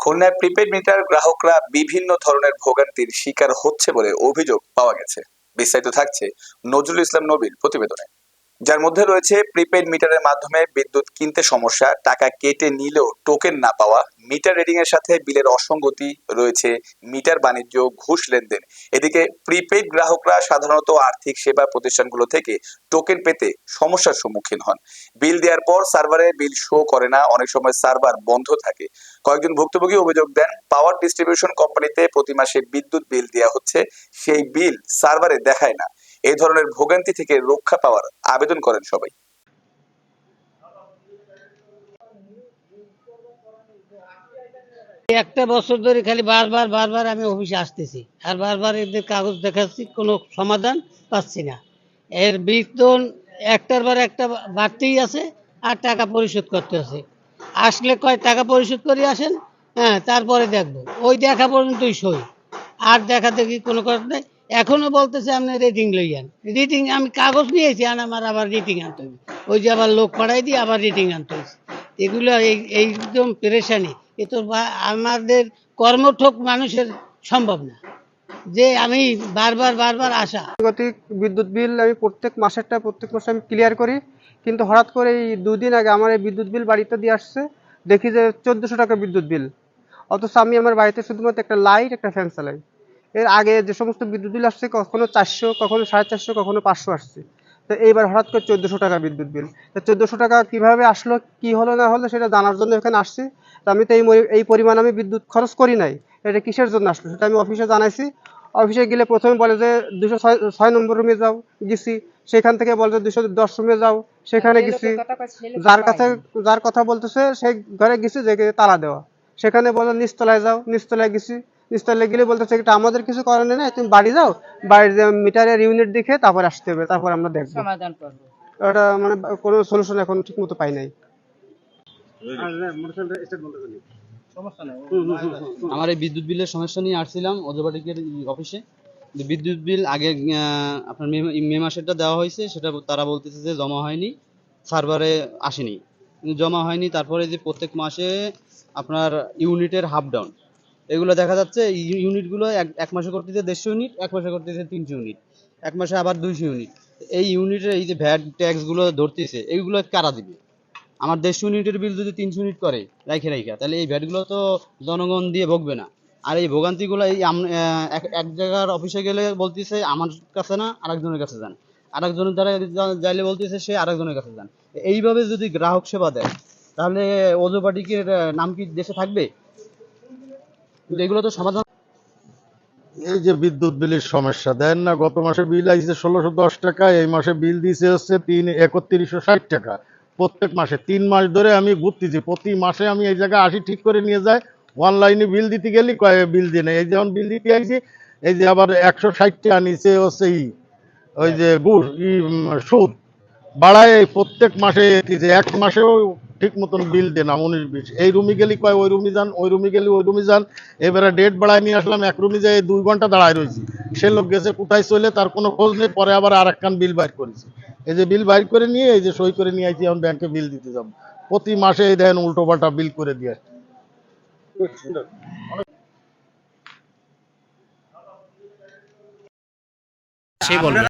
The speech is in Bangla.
খুলনায় প্রিপেড মিটার গ্রাহকরা বিভিন্ন ধরনের ভোগান্তির শিকার হচ্ছে বলে অভিযোগ পাওয়া গেছে। বিস্তারিত থাকছে নজরুল ইসলাম নবীর প্রতিবেদনে। যার মধ্যে রয়েছে প্রিপেড মিটারের মাধ্যমে বিদ্যুৎ কিনতে সমস্যা, টাকা কেটে নিলেও টোকেন না পাওয়া মিটার রিডিং এর সাথে বিলের অসঙ্গতি রয়েছে মিটার বাণিজ্য, ঘুষ লেনদেন। এদিকে প্রিপেড গ্রাহকরা সাধারণত আর্থিক সেবা প্রতিষ্ঠানগুলো থেকে টোকেন পেতে সমস্যার সম্মুখীন হন। বিল দেওয়ার পর সার্ভারে বিল শো করে না, অনেক সময় সার্ভার বন্ধ থাকে। কয়েকজন ভুক্তভোগী অভিযোগ দেন পাওয়ার ডিস্ট্রিবিউশন কোম্পানিতে প্রতি মাসে বিদ্যুৎ বিল দেওয়া হচ্ছে, সেই বিল সার্ভারে দেখায় না। এই ধরনের ভোগান্তি থেকে রক্ষা পাওয়ার আবেদন করেন সবাই। একটা বছর ধরে খালি বারবার বারবার আমি অফিসে আসতেছি। আর বারবার এদের কাগজ দেখাচ্ছি, কোনো সমাধান পাচ্ছি না। এর বেতন একটার বার একটা বাড়তেই আছে আর টাকা পরিশোধ করতে আছে। আসলে কয় টাকা পরিশোধ করে আসেন? হ্যাঁ তারপরে দেখব। ওই দেখা পর্যন্তই সই। আর দেখা দেখি কোনো কথা নেই। এখনও বলতেছে আপনি রেটিং লইয়ান রেটিং আমি কাগজ নিয়েছি আর আমার আবার রেটিং আনতে হবে ওই যে আবার লোক পাঠাই দিয়ে আবার রেটিং আনতে হয়েছে এগুলো এই, এইরকম পেরেশানি। এ তো আমাদের কর্মঠক মানুষের সম্ভব না। যে আমি বারবার বারবার আসা। গতিক বিদ্যুৎ বিল আমি প্রত্যেক মাসেরটা, প্রত্যেক মাসে আমি ক্লিয়ার করি। কিন্তু হঠাৎ করে এই দুদিন আগে আমার এই বিদ্যুৎ বিল বাড়িতে দিয়ে আসছে, দেখি যে চোদ্দোশো টাকা বিদ্যুৎ বিল। অথচ আমি আমার বাড়িতে শুধুমাত্র একটা লাইট একটা ফ্যান চালাই। এর আগে যে সমস্ত বিদ্যুৎ বিল আসছে কখনো চারশো কখনো সাড়ে চারশো কখনো পাঁচশো আসছে। তো এইবার হঠাৎ করে চোদ্দোশো টাকা বিদ্যুৎ বিল। তো চোদ্দোশো টাকা কীভাবে আসলো কি হলো না হলো সেটা জানার জন্য এখানে আসছি। তো আমি তো এই এই পরিমাণ আমি বিদ্যুৎ খরচ করি নাই। এটা কিসের জন্য আসলো সেটা আমি অফিসে জানাইছি। অফিসে গেলে প্রথমে বলে যে দুশো ছয় ছয় নম্বর রুমে যাও গেছি। সেখান থেকে বলে যে দুশো দশ রুমে যাও। সেখানে গেছি। যার কাছে যার কথা বলতেছে সেই ঘরে গেছি যে তালা দেওয়া। সেখানে বলে নিচতলায় যাও নিচতলায় গেছি। নিচতলায় গেলে বলতেছে এটা আমাদের কিছু করার নেই তুমি বাড়ি যাও বাড়ির মিটারের ইউনিট দেখে তারপর আসতে হবে তারপর আমরা দেখব। সমাধান করব। ওটা মানে কোনো সলিউশন এখন ঠিক মতো পাই নাই। আমার এই বিদ্যুৎ বিলের সমস্যা নিয়ে আসছিলাম অজবাটিকের অফিসে। বিদ্যুৎ বিল আগে আহ, আপনার মে মে মাসেরটা দেওয়া হয়েছে সেটা তারা বলতেছে যে জমা হয়নি সার্ভারে আসেনি। জমা হয়নি তারপরে যে প্রত্যেক মাসে আপনার ইউনিটের হাফ ডাউন এগুলো দেখা যাচ্ছে ইউনিটগুলো এক এক মাসে করতেছে দেড়শো ইউনিট, এক মাসে করতেছে তিনশো ইউনিট, এক মাসে আবার দুইশো ইউনিট। এই ইউনিটের এই যে ভ্যাট ট্যাক্সগুলো ধরতেছে এইগুলো কারা দিবে? আমার দেড়শো ইউনিটের বিল যদি তিনশো ইউনিট করে, রাইখে রাইখা, তাহলে এই ভ্যাটগুলো তো জনগণ দিয়ে ভোগবে না। আর এই ভোগান্তিগুলো এই এক জায়গার অফিসে গেলে বলতেছে আমার কাছে না, আরেকজনের কাছে যান। আরেকজনের দ্বারা যাইলে বলতেছে সে আরেকজনের কাছে যান। এইভাবে যদি গ্রাহক সেবা দেয়, তাহলে ওজোপাটিকের নাম কি দেশে থাকবে? কিন্তু এগুলো তো সমাধান এই যে বিদ্যুৎ বিলের সমস্যা, দেন না, গত মাসে বিল আইছে ষোলোশো দশ টাকা, এই মাসে বিল দিছে হচ্ছে তিন একত্রিশশো ষাট টাকা। প্রত্যেক মাসে, তিন মাস ধরে আমি ঘুরতেছি, প্রতি মাসে আমি এই জায়গায় আসি, ঠিক করে নিয়ে যাই অনলাইনে বিল দিতে গেলি বিল দিয়ে নেই এই যেমন বিল দিতে আইছি, এই যে আবার একশো ষাট টাকা নিচে হচ্ছে ই, ওই যে গুড়, ই সুদ। বাড়ায় প্রত্যেক মাসে। এক মাসেও ঠিক মতন বিল দেন উনিশ বিশ এই রুমে গেলি কয়, ওই রুমে যান, ওই রুমে গেলি, ওই রুমে যান। এবারে ডেট বাড়ায় নিয়ে আসলাম, এক রুমে যাই দুই ঘণ্টা দাঁড়ায় রয়েছি। সে লোক গেছে, কোথায় চলে, তার কোনো খোঁজ নেই, পরে আবার আর একখান বিল বাইর করেছি। এই যে বিল বাইর করে নিয়ে, এই যে সই করে নিয়ে আইছি, এখন ব্যাংকে বিল দিতে যাব। প্রতি মাসে এই দেখেন উল্টো পাল্টা বিল করে দিয়ে। সেই বলবে।